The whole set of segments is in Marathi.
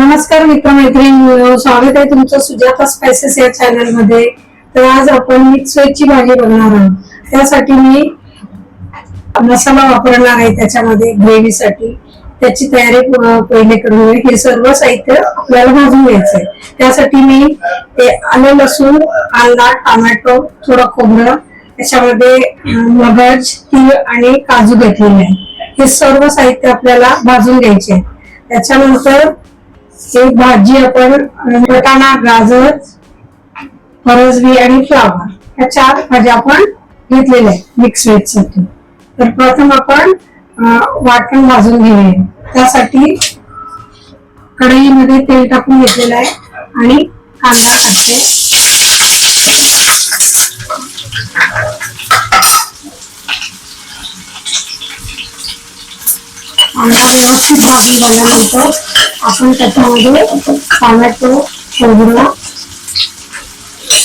नमस्कार मित्रमैत्रिणी स्वागत आहे तुमचं सुजाता स्पायसेस या चॅनलमध्ये तर आज आपण मिक्स ची भाजी बनवणार आहोत. त्यासाठी मी मसाला वापरणार आहे त्याच्यामध्ये ग्रेव्हीसाठी. त्याची तयारी पहिले करून हे सर्व साहित्य आपल्याला भाजून घ्यायचंय त्यासाठी मी ते आलं लसूण कांदा टोमॅटो थोडं खोबरं त्याच्यामध्ये मगज तीळ आणि काजू घेतलेले आहे. हे सर्व साहित्य आपल्याला भाजून घ्यायचे आहे. त्याच्यानंतर एक भाजी आपण वटाणा गाजर फरसबी आणि फ्लावर ह्या चार भाज्या आपण घेतलेल्या आहेत मिक्स व्हेजसाठी. तर प्रथम आपण वाटण भाजून घेऊया. त्यासाठी कढईमध्ये तेल टाकून घेतलेलं आहे आणि कांदा टाकते कांदा व्यवस्थित भाजून झाल्यानंतर आपण त्याच्यामध्ये टोमॅटो खोबरं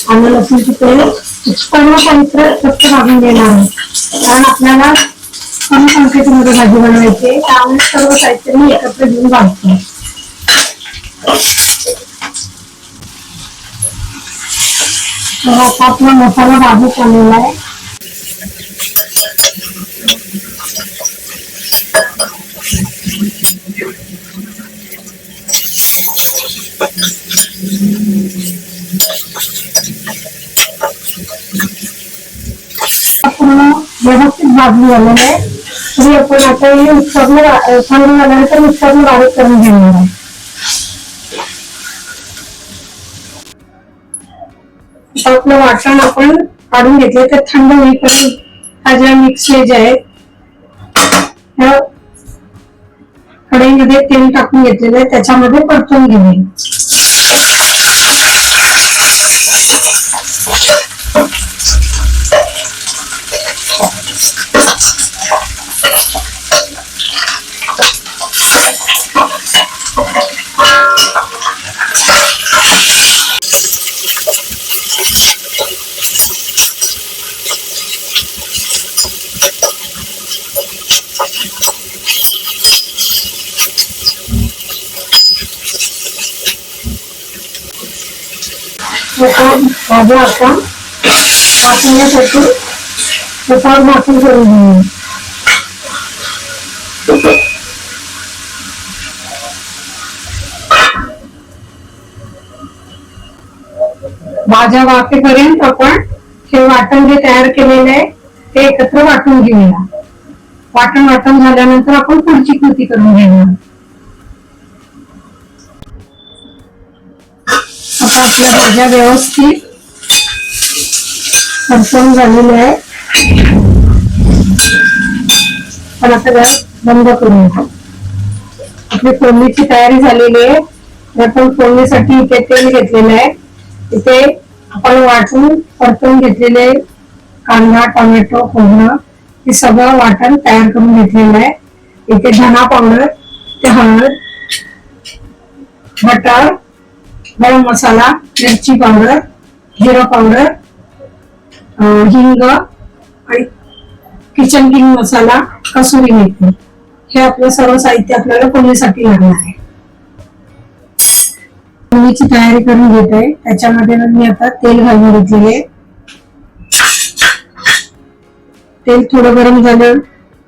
आणि लसूणची पेस्ट उत्पन्न साहित्य फक्त भाजून देणार आहे कारण आपल्याला कमी संख्येमध्ये भाजी बनवायची आहे त्यामुळे सर्व साहित्य मी एकत्र घेऊन भाजते. तर आता आपला मसाला भाजी चाललेला आहे. व्यवस्थित भाजून झालेलं आहे. तरी आपण आता हे मिक्सरनं थंड झाल्यानंतर मिक्सरनं बारीक करून घेणार आहे. आपलं वाटण आपण काढून घेतले तर थंड होईपर्यंत हा ज्या मिक्स व्हेज आहेत त्या कढईमध्ये तेल टाकून घेतलेलं आहे. त्याच्यामध्ये परतून घेऊया. आता भाज्या आपण वाटण्यासाठी त्याच्यावर भाकरी करून घेऊया भाज्या वाफेपर्यंत आपण हे वाटण जे तयार केलेले आहे ते एकत्र वाटून घेऊया. वाटण वाटण झाल्यानंतर आपण पुढची कृती करून घेणार. भाज्या व्यवस्थित परतवून झालेल्या आहे. पण आता गॅस बंद करूया आपली फोडणीची तयारी झालेली आहे. आपण फोडणीसाठी इथे तेल घेतलेलं आहे. इथे आपण वाटून परतून घेतलेले कांदा टोमॅटो खोबरं हे सगळं वाटण तयार करून घेतलेलं आहे. इथे धना पावडर ते हळद बटर गरम मसाला मिरची पावडर जिरा पावडर हिंग आणि किचन किंग मसाला कसुरी मेथी. हे आपलं सर्व साहित्य आपल्याला फोडणीसाठी लागणार आहे. फोडणीची तयारी करून घेत. आहे त्याच्यामध्ये मी आता तेल घालून घेतलेले. तेल थोडं गरम झालं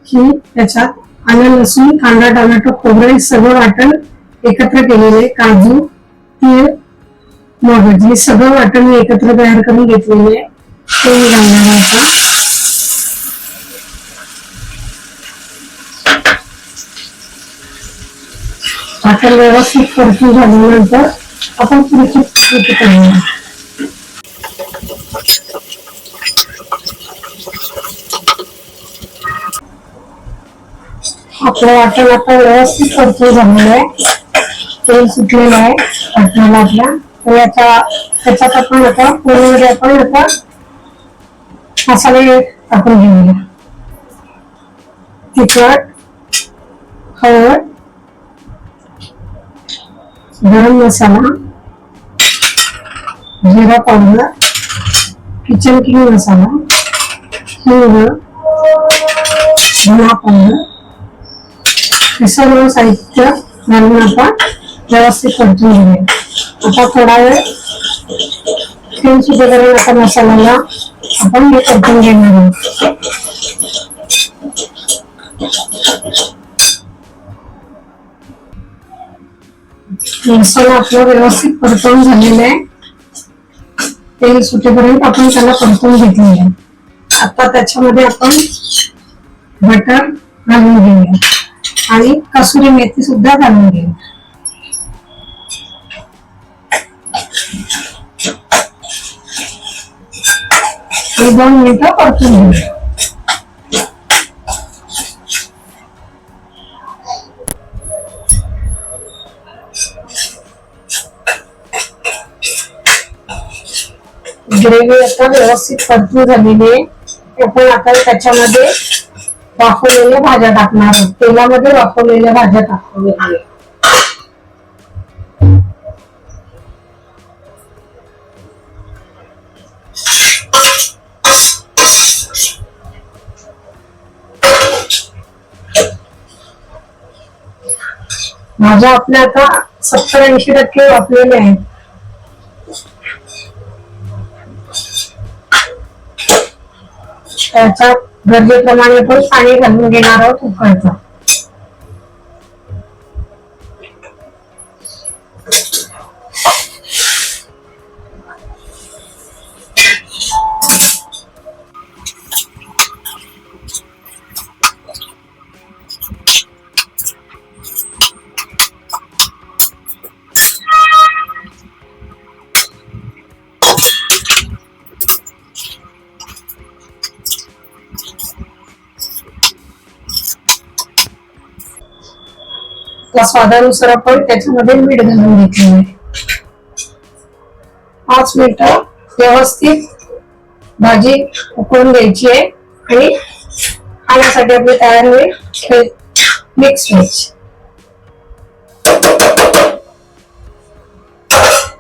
की त्याच्यात आलं लसूण कांदा टोमॅटो खोबरं सगळं वाटण एकत्र केलेले काजू तीळ मगज हे सगळं वाटण मी एकत्र तयार करून घेतलेले आहे. ते मी घालणार आता. वाटण व्यवस्थित परतून झाल्यानंतर आपण पुढची कृती करणार आपलं वाटण आता व्यवस्थित परतून झालेलं आहे. तेल सुटलेलं आहे. वाटणाला आपल्या तर त्याच्यात आपण आता पोळीमध्ये आपण आता मसाले टाकून घेऊया. तिखट हळद गरम मसाला जिरा पावडर किचन किंग मसाला हिंग धना पावडर. हे सर्व साहित्य घालून आपण व्यवस्थित परतून घेऊया आता थोडा वेळ तीन सुद्धा आता मसाल्याला आपण हे परतून घेणार आहोत. मसाला आपला व्यवस्थित परतवून झालेला आहे. तेल सुटेपर्यंत आपण त्याला परतवून घेतलेलं आहे. आता त्याच्यामध्ये आपण बटर घालून घेऊया. आणि कसुरी मेथी सुद्धा घालून घेऊया. आणि दोन मिनिटं परतून घेऊया ग्रेव्ही आता व्यवस्थित परतून झालेली आहे. आपण आता त्याच्यामध्ये वाफवलेल्या भाज्या टाकणार आहोत. तेलामध्ये वाफवलेल्या भाज्या टाकूया. माझ्या आपल्या आता सत्तर ऐंशी टक्के वापरलेले आहेत. त्याच्यात गरजेप्रमाणे पण पाणी घालून घेणार आहोत उकळचं त्या स्वादानुसार आपण त्याच्यामध्ये मीठ घालून घेतलेलं आहे. पाच मिनिट व्यवस्थित भाजी उकळून घ्यायची आहे आणि खाण्यासाठी आपली तयार होईल मिक्स व्हेज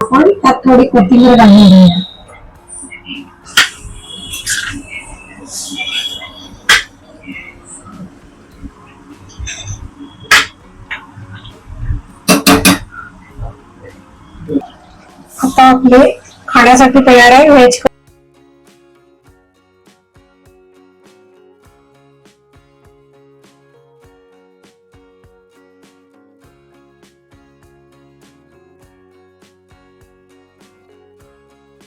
आपण त्यात थोडी कोथिंबीर घालून घेऊया. आपले खाण्यासाठी तयार आहे. व्हेज